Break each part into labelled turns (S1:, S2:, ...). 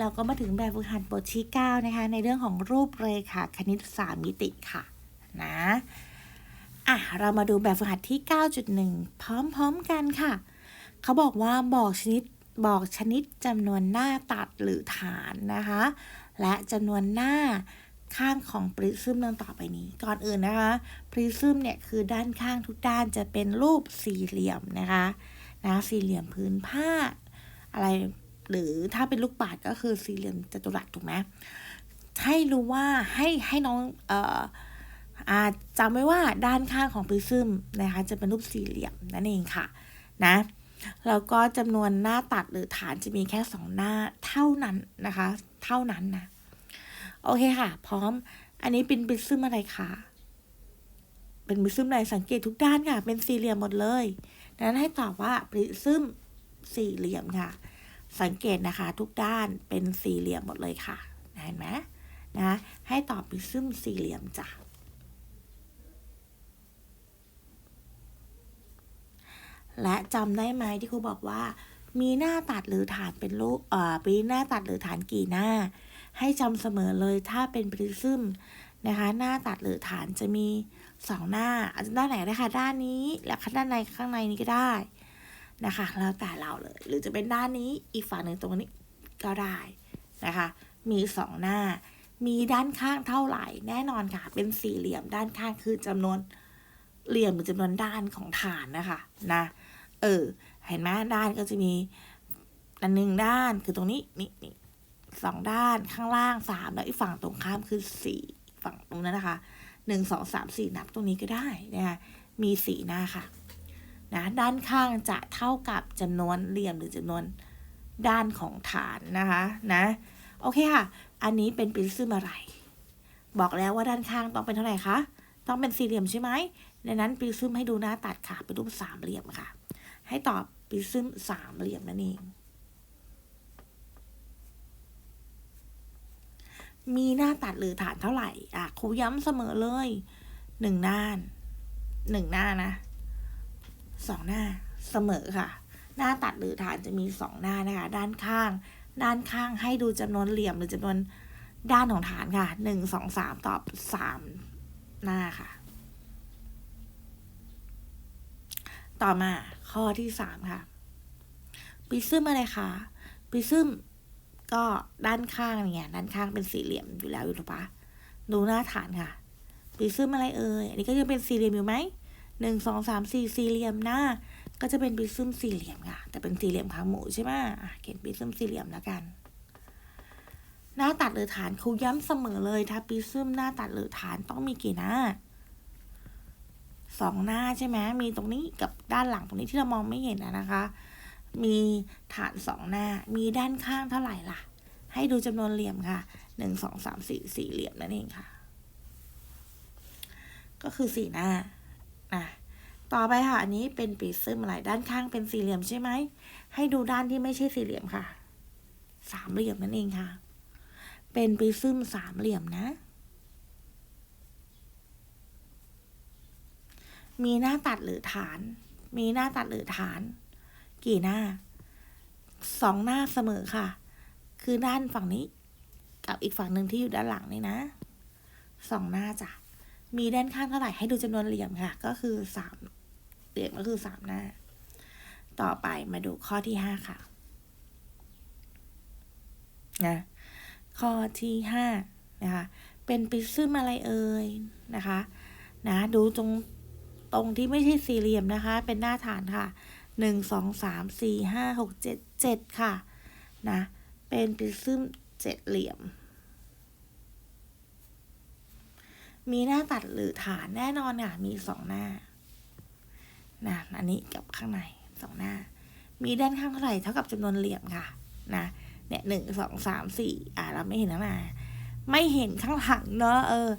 S1: เราก็มาถึงแบบฝึกหัดบทที่ 9 นะคะ ในเรื่องของรูปเรขาคณิตสามมิติค่ะนะอะ เรามาดูแบบฝึกหัดที่ 9.1 พร้อมๆกันค่ะ เขาบอกว่าบอกชนิดบอกชนิดจำนวนหน้าตัดหรือฐานนะคะ และจำนวนหน้าข้างของปริซึมดังต่อไปนี้ ก่อนอื่นนะคะปริซึมเนี่ยคือด้านข้างทุกด้านจะเป็นรูปสี่เหลี่ยมนะคะนะสี่เหลี่ยมพื้นผ้าอะไร หรือถ้าเป็นลูกบาศก์ก็คือสี่เหลี่ยมจัตุรัสถูกไหมให้รู้ว่าให้ให้น้องเอ่ออาจำไว้ว่าด้านข้างของปริซึมนะคะจะเป็นรูปสี่เหลี่ยมนั่นเองค่ะนะแล้วก็จำนวนหน้าตัดหรือฐานจะมีแค่สองหน้าเท่านั้นนะคะ เท่านั้นนะโอเคค่ะ พร้อมอันนี้เป็นปริซึมอะไรคะเป็นปริซึมอะไรสังเกตทุกด้านค่ะ เป็นสี่เหลี่ยมหมดเลยดังนั้นให้ตอบว่าปริซึมสี่เหลี่ยมค่ะ สังเกตนะคะทุกด้านเป็นสี่เหลี่ยมหมดเลยค่ะ เห็นไหมนะให้ตอบปริซึมสี่เหลี่ยมจ้ะและจำได้ไหมที่ครูบอกว่า มีหน้าตัดหรือฐานเป็นรูปเอ่อมีหน้าตัดหรือฐานกี่หน้า ให้จำเสมอเลยถ้าเป็นปริซึมนะคะหน้าตัดหรือฐานจะมีสองหน้าอาจจะด้านไหนได้ค่ะด้านนี้ แล้วด้านในข้างในนี้ก็ได้ นะคะ แล้วแต่เราเลย หรือจะเป็นด้านนี้อีกฝั่งหนึ่งตรงนี้ก็ได้นะคะ มีสองหน้า มีด้านข้างเท่าไหร่ แน่นอนค่ะ เป็นสี่เหลี่ยมด้านข้างคือจำนวนเหลี่ยมหรือจำนวนด้านของฐานนะคะนะเออเห็นไหมด้านก็จะมีอันหนึ่งด้านคือตรงนี้นี่นี่สองด้านข้างล่างสามแล้วอีกฝั่งตรงข้ามคือสี่ฝั่งตรงนั้นนะคะหนึ่งสองสามสี่นับตรงนี้ก็ได้นะคะมีสี่หน้าค่ะ นะด้านข้างจะเท่ากับจำนวนเหลี่ยมหรือจำนวนด้านของฐานนะคะนะโอเคค่ะ อันนี้เป็นปริซึมอะไร บอกแล้วว่าด้านข้างต้องเป็นเท่าไหร่คะต้องเป็นสี่เหลี่ยมใช่ไหมดังนั้นปริซึมให้ดูหน้าตัดค่ะเป็นรูปสามเหลี่ยมค่ะ ให้ตอบปริซึมสามเหลี่ยมนั่นเองมีหน้าตัดหรือฐานเท่าไหร่ อะครูย้ำเสมอเลยหนึ่งด้านหนึ่งหน้านะ สองหน้าเสมอค่ะ หน้าตัดหรือฐานจะมีสองหน้านะคะ ด้านข้าง ด้านข้างให้ดูจำนวนเหลี่ยมหรือจำนวนด้านของฐานค่ะหนึ่งสองสามตอบสามหน้าค่ะ ต่อมาข้อที่สามค่ะปิซึมอะไรคะปิซึมก็ด้านข้างเนี่ยด้านข้างเป็นสี่เหลี่ยมอยู่แล้วอยู่ถูกปะดูหน้าฐานค่ะปิซึมอะไรเอ่ยอันนี้ก็ยังเป็นสี่เหลี่ยมอยู่ไหม หนึ่งสองสามสี่สี่เหลี่ยมหน้า ก็จะเป็นปิซึมสี่เหลี่ยมค่ะ แต่เป็นสี่เหลี่ยมขาหมูใช่ไหมเขียนปิซึมสี่เหลี่ยมแล้วกัน หน้าตัดหรือฐานครูย้ำเสมอเลย ถ้าปิซึมหน้าตัดหรือฐานต้องมีกี่หน้าสองหน้าใช่ไหมมีตรงนี้กับด้านหลังตรงนี้ที่เรามองไม่เห็นนะคะ มีฐานสองหน้า มีด้านข้างเท่าไหร่ล่ะ ให้ดูจำนวนเหลี่ยมค่ะหนึ่งสองสามสี่สี่เหลี่ยมนั่นเองค่ะ ก็คือสี่หน้า อะต่อไปค่ะ อันนี้เป็นปริซึมอะไรด้านข้างเป็นสี่เหลี่ยมใช่ไหม ให้ดูด้านที่ไม่ใช่สี่เหลี่ยมค่ะ สามเหลี่ยมนั่นเองค่ะ เป็นปริซึมสามเหลี่ยมนะ มีหน้าตัดหรือฐาน มีหน้าตัดหรือฐาน กี่หน้า สองหน้าเสมอค่ะ คือด้านฝั่งนี้ กับอีกฝั่งหนึ่งที่อยู่ด้านหลังนี่นะ สองหน้าจ้ะ มีด้านข้างเท่าไหร่ให้ดูจำนวนเหลี่ยมค่ะ ก็คือสามเหลี่ยมก็คือสามหน้า ต่อไปมาดูข้อที่ห้าค่ะนะข้อที่ห้านะคะ เป็นปริซึมอะไรเอ่ยนะคะ นะ ดูตรงตรงที่ไม่ใช่สี่เหลี่ยมนะคะ เป็นหน้าฐานค่ะหนึ่งสองสามสี่ห้าหกเจ็ดเจ็ดค่ะ นะ เป็นปริซึมเจ็ดเหลี่ยม มีหน้าตัดหรือฐานแน่นอนค่ะ มีสองหน้านะอันนี้กับข้างในสองหน้า มีด้านข้างเท่าไหร่เท่ากับจำนวนเหลี่ยมค่ะ นะ เนี่ยหนึ่งสองสามสี่อ่าเราไม่เห็นแล้วนะไม่เห็นข้างหลังเนาะเออ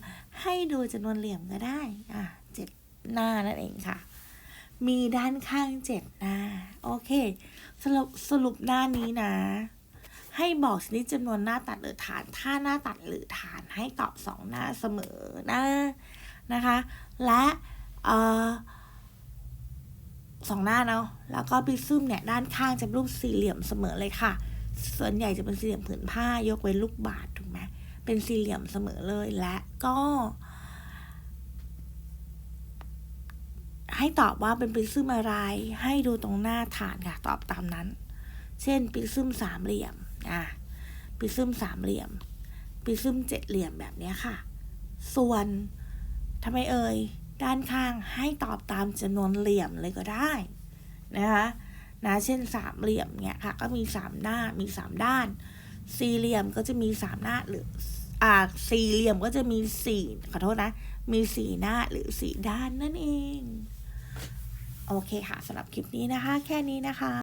S1: ให้ดูจำนวนเหลี่ยมก็ได้ อ่าเจ็ดหน้านั่นเองค่ะ มีด้านข้างเจ็ดหน้า โอเค สรุปสรุปหน้านี้นะ ให้บอกชนิดจำนวนหน้าตัดหรือฐาน ถ้าหน้าตัดหรือฐานให้ตอบสองหน้าเสมอนะนะคะ และออสองหน้าเนาะแล้วก็ปริซึมเนี่ยด้านข้างจะเป็นรูปสี่เหลี่ยมเสมอเลยค่ะ ส่วนใหญ่จะเป็นสี่เหลี่ยมผืนผ้ายกเว้นลูกบาศก์ถูกไหมเป็นสี่เหลี่ยมเสมอเลยและก็ ให้ตอบว่าเป็นปริซึมอะไร ให้ดูตรงหน้าฐานค่ะ ตอบตามนั้น เช่นปริซึมสามเหลี่ยม อะปริซึมสามเหลี่ยมปริซึมเจ็ดเหลี่ยมแบบนี้ค่ะ ส่วนทำไมเอ่ยด้านข้างให้ตอบตามจำนวนเหลี่ยมเลยก็ได้นะคะนะเช่นสามเหลี่ยมเนี่ยค่ะ ก็มีสามหน้ามีสามด้าน สี่เหลี่ยมก็จะมีสามหน้าหรืออ่าสี่เหลี่ยมก็จะมีสี่ขอโทษนะ มีสี่หน้าหรือสี่ด้านนั่นเอง โอเคค่ะสำหรับคลิปนี้นะคะ แค่นี้นะคะ